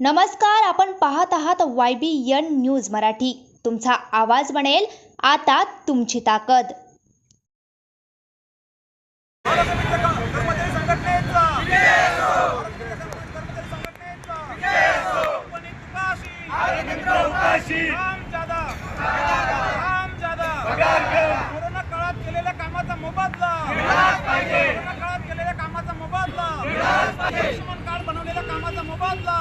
नमस्कार आपण पाहत आहात Y B N news Marathi तुमचा आवाज बनेल आता तुमची ताकद कोरोना काळात केलेल्या कामाचा मोबदला कोरोना काळात केलेल्या कामाचा मोबदला आयुष्यमान कार्ड बनवलेल्या कामाचा मोबदला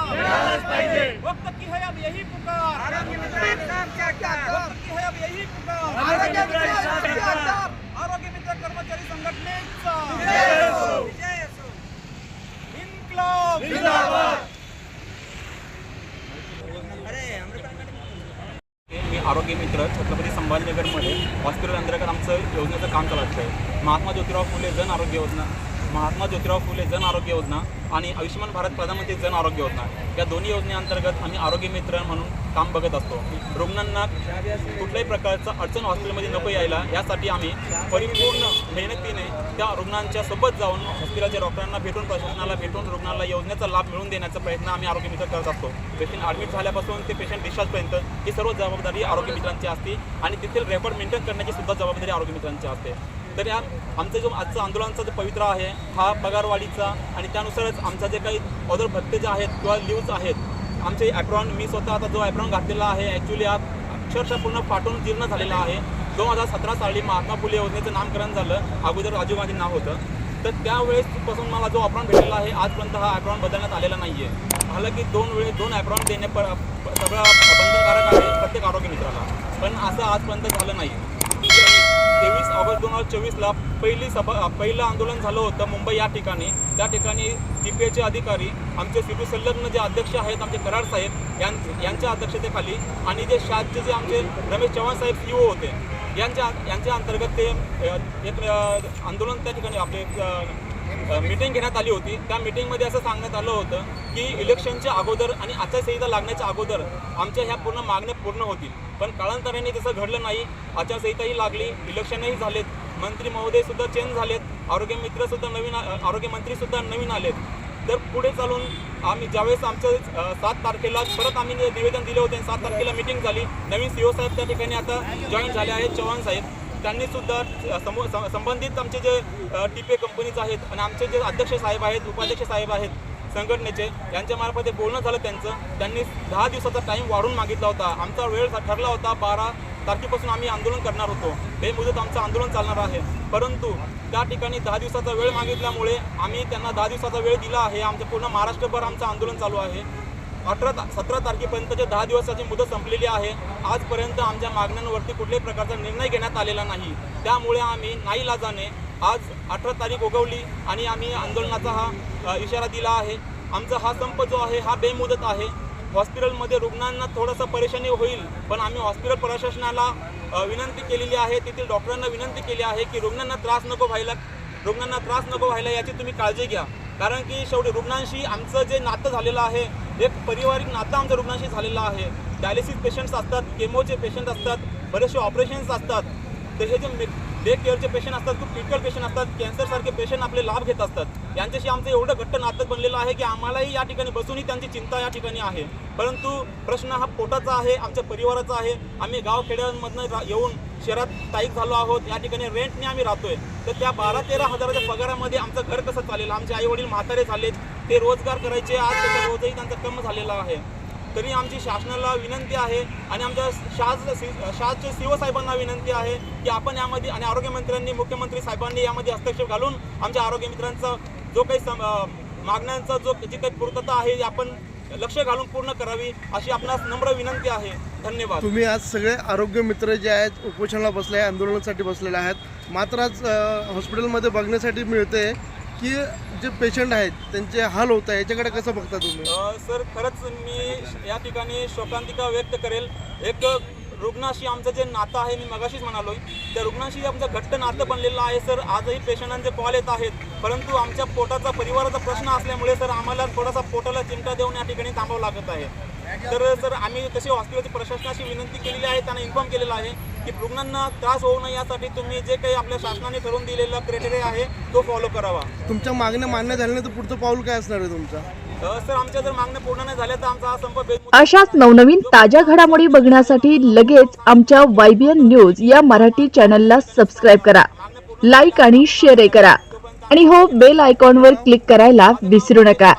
वक्त की है अब यही पुकार वक्त की है अब यही पुकार आरोग्य मित्र कर्मचारी संघटनेचा मी आरोग्य मित्र छत्रपती संभाजीनगरमध्ये हॉस्पिटल अंतर्गत आमचं योजनेचं काम चालत आहे महात्मा ज्योतिराव फुले जन आरोग्य योजना. महात्मा ज्योतिराव फुले जन आरोग्य योजना आणि आयुष्यमान भारत प्रधानमंत्री जन आरोग्य योजना या दोन्ही योजनेअंतर्गत आम्ही आरोग्य मित्र म्हणून काम बघत असतो. रुग्णांना कुठल्याही प्रकारचं अडचण हॉस्पिटलमध्ये नको यायला यासाठी आम्ही परिपूर्ण मेहनतीने त्या रुग्णांच्या सोबत जाऊन हॉस्पिटलच्या डॉक्टरांना भेटून प्रशासनाला भेटून रुग्णाला योजनेचा लाभ मिळवून देण्याचा प्रयत्न आम्ही आरोग्य मित्र करत असतो. पेशंट ॲडमिट झाल्यापासून ते पेशंट डिस्चार्जपर्यंत ही सर्व जबाबदारी आरोग्य मित्रांची असते आणि तेथील रेकॉर्ड मेंटेन करण्याची सुद्धा जबाबदारी आरोग्य मित्रांची असते. तर या आमचं जो आजचं आंदोलनाचा जो पवित्रा आहे हा पगारवाढीचा आणि त्यानुसारच आमचा जे काही अदर भत्ते जे आहेत किंवा लिव्ज आहेत आमचे ॲप्रॉन मी स्वतः आता जो ॲप्रॉन घातलेला आहे ॲक्च्युली हा अक्षरशः पूर्ण फाटून जीर्ण झालेला आहे. दोन हजार सतरा साली महात्मा फुले योजनेचं नामकरण झालं अगोदर राजीव गांधी नाव होतं. तर त्यावेळेसपासून मला जो ॲप्रॉन भेटलेला आहे आजपर्यंत हा ॲप्रॉन बदलण्यात आलेला नाही आहे हालांकी दोन वेळेस दोन ॲप्रॉन देणे प प- सगळं बंधनकारक आहे प्रत्येक आरोग्य मित्राला. पण असं आजपर्यंत झालं नाही. तेवीस ऑगस्ट दोन हजार चोवीसला पहिली सभा पहिलं आंदोलन झालं होतं मुंबई या ठिकाणी. त्या ठिकाणी डी पी एचे अधिकारी आमचे सिटू संलग्न जे अध्यक्ष आहेत आमचे कराड साहेब यां यांच्या अध्यक्षतेखाली आणि जे शादचे जे आमचे रमेश चव्हाण साहेब सी होते यांच्या यांच्या अंतर्गत ते एक आंदोलन त्या ठिकाणी आपले मीटिंग घेण्यात आली होती. त्या मीटिंगमध्ये असं सांगण्यात आलं होतं की इलेक्शनच्या अगोदर आणि आचारसंहिता लागण्याच्या अगोदर आमच्या ह्या पूर्ण मागण्या पूर्ण होतील. पण कालांतराने तसं घडलं नाही आचारसंहिताही लागली इलेक्शनही झालेत. मंत्री महोदयसुद्धा चेंज झालेत. आरोग्य मित्रसुद्धा नवीन आरोग्यमंत्रीसुद्धा नवीन आलेत. तर पुढे चालून आम्ही ज्यावेळेस आमचं सात तारखेला परत आम्ही निवेदन दिले होते सात तारखेला मिटिंग झाली. नवीन सी साहेब त्या ठिकाणी आता जॉईन झाले आहेत चव्हाण साहेब. त्यांनी सुद्धा समो संबंधित आमचे जे टी कंपनीज आहेत आणि आमचे जे अध्यक्ष साहेब आहेत उपाध्यक्ष साहेब आहेत संघटनेचे यांच्यामार्फत ते बोलणं झालं त्यांचं. त्यांनी दहा दिवसाचा टाईम वाढून मागितला होता. आमचा वेळ ठरला होता बारा तारखेपासून आम्ही आंदोलन करणार होतो. बेमुदत आमचं आंदोलन चालणार आहे. परंतु त्या ठिकाणी दहा दिवसाचा वेळ मागितल्यामुळे आम्ही त्यांना दहा दिवसाचा वेळ दिला आहे. आमचं पूर्ण महाराष्ट्रभर आमचं आंदोलन चालू आहे. अठरा ता सतरा तारखेपर्यंतचे दहा दिवसाची मुदत संपलेली आहे. आजपर्यंत आमच्या मागण्यांवरती कुठल्याही प्रकारचा निर्णय घेण्यात आलेला नाही. त्यामुळे आम्ही नाईलाजाने आज अठरा तारीख उगवली आणि आम्ही आंदोलनाचा हा इशारा दिला आहे. आमचा हा संप जो आहे हा बेमुदत आहे. हॉस्पिटलमध्ये रुग्णांना थोडासा परेशानी होईल पण आम्ही हॉस्पिटल प्रशासनाला विनंती केलेली आहे. तेथील डॉक्टरांना विनंती केली आहे की रुग्णांना त्रास नको व्हायला रुग्णांना त्रास नको व्हायला याची तुम्ही काळजी घ्या. कारण की शेवटी रुग्णांशी आमचं जे नातं झालेलं आहे एक पारिवारिक नातं आमचं रुग्णांशी झालेलं आहे. डायलिसिस पेशंट्स असतात केमोचे पेशंट असतात बरेचसे ऑपरेशन्स असतात. तर हे जे डे केअरचे पेशंट असतात खूप क्रिटिकल पेशंट असतात कॅन्सरसारखे पेशंट आपले लाभ घेत असतात. यांच्याशी आमचं एवढं घट्ट नातं बनलेलं आहे की आम्हालाही या ठिकाणी बसूनही त्यांची चिंता या ठिकाणी आहे. परंतु प्रश्न हा पोटाचा आहे आमच्या परिवाराचा आहे. आम्ही गावखेड्यांमधनं रा- येऊन शहरात स्थायिक झालो आहोत. या ठिकाणी रेंटने आम्ही राहतोय. तर त्या बारा तेरा हजाराच्या पगारामध्ये आमचं घर कसं चालेल? आमचे आई वडील म्हातारे झालेत. ते रोजगार करायचे. आज त्याचा रोजही त्यांचा कम झालेला आहे. तरी आमची शासनाला विनंती आहे आणि आमच्या शाज शासच्या शिवसाहेबांना विनंती आहे की आपण यामध्ये आणि आरोग्यमंत्र्यांनी मुख्यमंत्री साहेबांनी यामध्ये हस्तक्षेप घालून आमच्या आरोग्य मित्रांचा जो काही सम मागण्यांचा जो जी काही पूर्तता आहे आपण लक्ष घालून पूर्ण करावी अशी आपणास नम्र विनंती आहे. धन्यवाद. तुम्ही आज सगळे आरोग्य मित्र जे आहेत उपोषणाला बसले आहे आंदोलनासाठी बसलेले आहेत. मात्र आज हॉस्पिटलमध्ये बघण्यासाठी मिळते की जे पेशंट आहेत त्यांचे हाल होत आहे याच्याकडे कसं बघता तुम्ही? सर खरंच मी या ठिकाणी शोकांतिका व्यक्त करेल. एक रुग्णाशी आमचं जे नातं आहे मी मगाशीच म्हणालो त्या रुग्णाशी आमचं घट्ट नातं बनलेलं आहे सर आजही पेशंटांचे कॉल येत आहेत. परंतु आमच्या पोटाचा परिवाराचा प्रश्न असल्यामुळे सर आम्हाला थोडासा पोटाला चिमटा देऊन या ठिकाणी थांबावं लागत आहे. तर सर आम्ही तसे हॉस्पिटलची प्रशासनाशी विनंती केलेली आहे त्यांना इन्फॉर्म केलेलं आहे की रुग्णांना त्रास होऊ नये यासाठी तुम्ही जे काही आपल्या शासनाने ठरवून दिलेला क्रायटेरिया आहे तो फॉलो करावा. तुमच्या मागण्या मान्य झाल्या तर पुढचं पाऊल काय असणार आहे तुमचं? आमच्या जर पूर्ण नाही तर अशाच नवनवीन ताज्या घडामोडी बघण्यासाठी लगेच आमच्या वायबीएन न्यूज या मराठी चॅनलला सबस्क्राईब करा. लाईक आणि शेअर करा. आणि हो बेल आयकॉनवर क्लिक करायला विसरू नका.